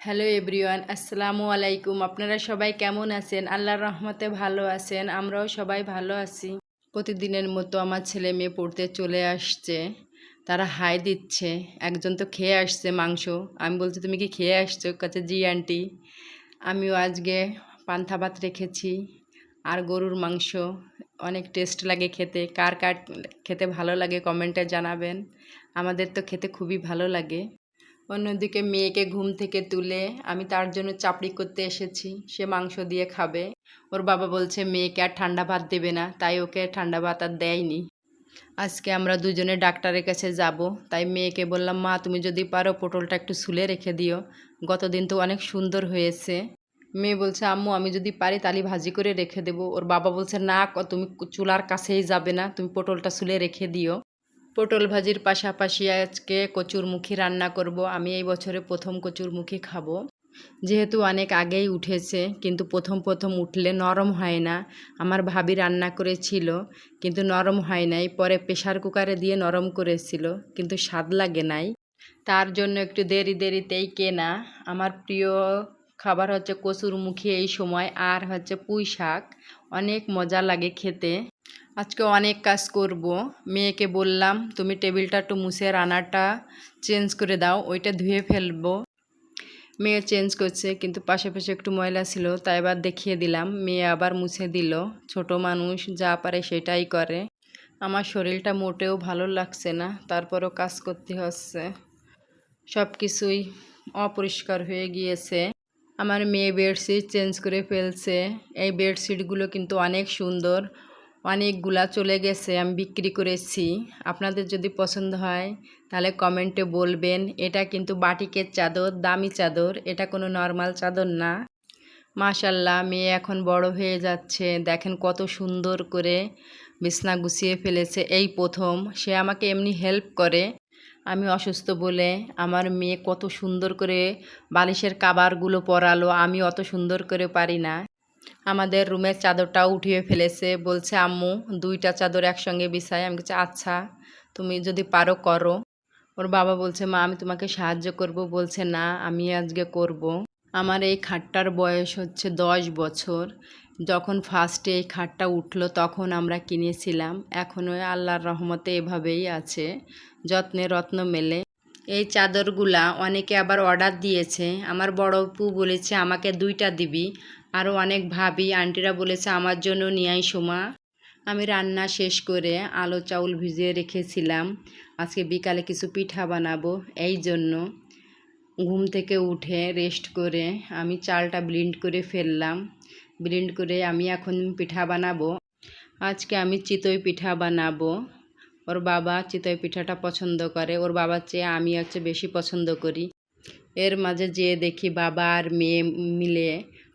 Hello everyone, আসসালামু আলাইকুম। আপনারা সবাই কেমন আছেন? আল্লাহর রহমতে ভালো আছেন, আমরাও সবাই ভালো আছি। প্রতিদিনের মতো আমার ছেলে মেয়ে পড়তে চলে আসছে। তারা হাই দিচ্ছে। একজন তো খেয়ে আসছে মাংস। আমি বলছি, তুমি কি খেয়ে আসছো? কাছে, জি, আন্টি। আমিও আজকে পান্থা ভাত রেখেছি আর গরুর মাংস। অনেক টেস্ট লাগে খেতে। কার কার খেতে ভালো লাগে কমেন্টে জানাবেন। আমাদের তো খেতে খুবই ভালো লাগে। অন্যদিকে মেয়েকে ঘুম থেকে তুলে আমি তার জন্য চাপড়ি করতে এসেছি। সে মাংস দিয়ে খাবে। ওর বাবা বলছে, মেয়েকে আর ঠান্ডা ভাত দেবে না। তাই ওকে ঠান্ডা ভাত আর দেয়নি। আজকে আমরা দুজনে ডাক্তারের কাছে যাব। তাই মেয়েকে বললাম, মা, তুমি যদি পারো, পটলটা একটু সুলে রেখে দিও। গতদিন তো অনেক সুন্দর হয়েছে। মেয়ে বলছে, আম্মু, আমি যদি পারি তালি ভাজি করে রেখে দেবো। ওর বাবা বলছে, না তুমি চুলার কাছেই যাবে না। তুমি পটলটা সুলে রেখে দিও। পটল ভাজির পাশাপাশি আজকে কচুরমুখী রান্না করব। আমি এই বছরে প্রথম কচুরমুখী খাব। যেহেতু অনেক আগেই উঠেছে, কিন্তু প্রথম প্রথম উঠলে নরম হয় না। আমার ভাবি রান্না করেছিল, কিন্তু নরম হয় নাই। পরে প্রেশার কুকারে দিয়ে নরম করেছিল, কিন্তু স্বাদ লাগে নাই। তার জন্য একটু দেরি দেরিতেই কেনা। আমার প্রিয় খাবার হচ্ছে কচুরমুখী এই সময়, আর হচ্ছে পুঁই শাক অনেক মজা লাগে খেতে। আজকে অনেক কাজ করব। মেয়েকে বললাম, তুমি টেবিলটা একটু মুছে রানাটা চেঞ্জ করে দাও, ওইটা ধুয়ে ফেলব। মেয়ে চেঞ্জ করছে, কিন্তু পাশে পাশে একটু ময়লা ছিল, তাই এবার দেখিয়ে দিলাম। মেয়ে আবার মুছে দিল। ছোট মানুষ যা পারে সেটাই করে। আমার শরীরটা মোটেও ভালো লাগছে না, তারপরও কাজ করতে হচ্ছে। সব কিছুই অপরিষ্কার হয়ে গিয়েছে। আমার মেয়ে বেডশিট চেঞ্জ করে ফেলছে। এই বেডশিটগুলো কিন্তু অনেক সুন্দর। অনেকগুলা চলে গেছে, আমি বিক্রি করেছি। আপনাদের যদি পছন্দ হয়, তাহলে কমেন্টে বলবেন। এটা কিন্তু বাটিকের চাদর, দামি চাদর, এটা কোনো নর্মাল চাদর না। মাশাল্লাহ মেয়ে এখন বড় হয়ে যাচ্ছে। দেখেন কত সুন্দর করে বিছনা গুছিয়ে ফেলেছে। এই প্রথম, সে আমাকে এমনি হেল্প করে। আমি অসুস্থ বলে আমার মেয়ে কত সুন্দর করে বালিশের কাবারগুলো পরালো। আমি অত সুন্দর করে পারি না। আমাদের রুমের চাদরটাও উঠিয়ে ফেলেছে, বলছে, আম্মু, দুইটা চাদর একসঙ্গে বিছাই। আমি বলছি আচ্ছা তুমি যদি পারো, করো। ওর বাবা বলছে, মা, আমি তোমাকে সাহায্য করব। বলছে, না, আমি আজকে করব। আমার এই খাটটার বয়স হচ্ছে দশ বছর। যখন ফার্স্টে এই খাটটা উঠল, তখন আমরা কিনেছিলাম। এখনও আল্লাহর রহমতে এভাবেই আছে। যত্নে রত্ন মেলে। এই চাদরগুলা অনেকে আবার অর্ডার দিয়েছে। আমার বড় পু বলেছে, আমাকে দুইটা দিবি। আরও অনেক ভাবি, আন্টিরা বলেছে, আমার জন্য নিয়ে আইসো মা আমি রান্না শেষ করে আলো চাউল ভিজিয়ে রেখেছিলাম। আজকে বিকালে কিছু পিঠা বানাবো, এই জন্য। ঘুম থেকে উঠে রেস্ট করে আমি চালটা ব্লিন্ড করে ফেললাম। ব্লিন্ড করে আমি এখন পিঠা বানাবো। আজকে আমি চিতই পিঠা বানাবো। ওর বাবা চিতই পিঠাটা পছন্দ করে। ওর বাবার চেয়ে আমি হচ্ছে বেশি পছন্দ করি। এর মাঝে যেয়ে দেখি বাবা আর মেয়ে মিলে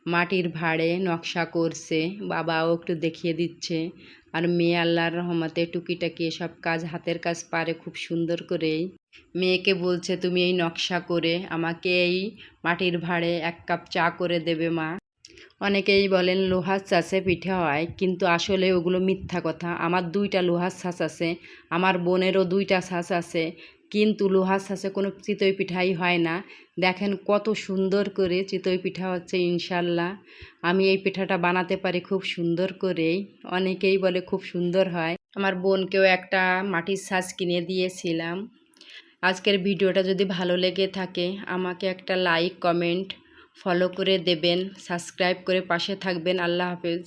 মাটির ভাড়ে নকশা করছে, বাবাও একটু দেখিয়ে দিচ্ছে। আর মেয়ে আল্লাহর রহমতে টুকিটাকি এসব কাজ হাতের কাজ পারে খুব সুন্দর করেই। মেয়েকে বলছে, তুমি এই নকশা করে আমাকে এই মাটির ভাড়ে এক কাপ চা করে দেবে মা। অনেকেই বলেন, লোহার ছাঁচে পিঠে হয়, কিন্তু আসলে ওগুলো মিথ্যা কথা। আমার দুইটা লোহার ছাঁচ আছে, আমার বোনেরও দুইটা ছাঁচ আছে। কিন্তু লোহার ছাঁচে কোনো চিতই পিঠাই হয় না। দেখেন কত সুন্দর করে চিতই পিঠা হচ্ছে, ইনশাল্লাহ। আমি এই পিঠাটা বানাতে পারি খুব সুন্দর করেই। অনেকেই বলে খুব সুন্দর হয়। আমার বোনকেও একটা মাটির ছাঁচ কিনে দিয়েছিলাম। আজকের ভিডিওটা যদি ভালো লেগে থাকে, আমাকে একটা লাইক, কমেন্ট, ফলো করে দেবেন, সাবস্ক্রাইব করে পাশে থাকবেন। আল্লাহ হাফেজ।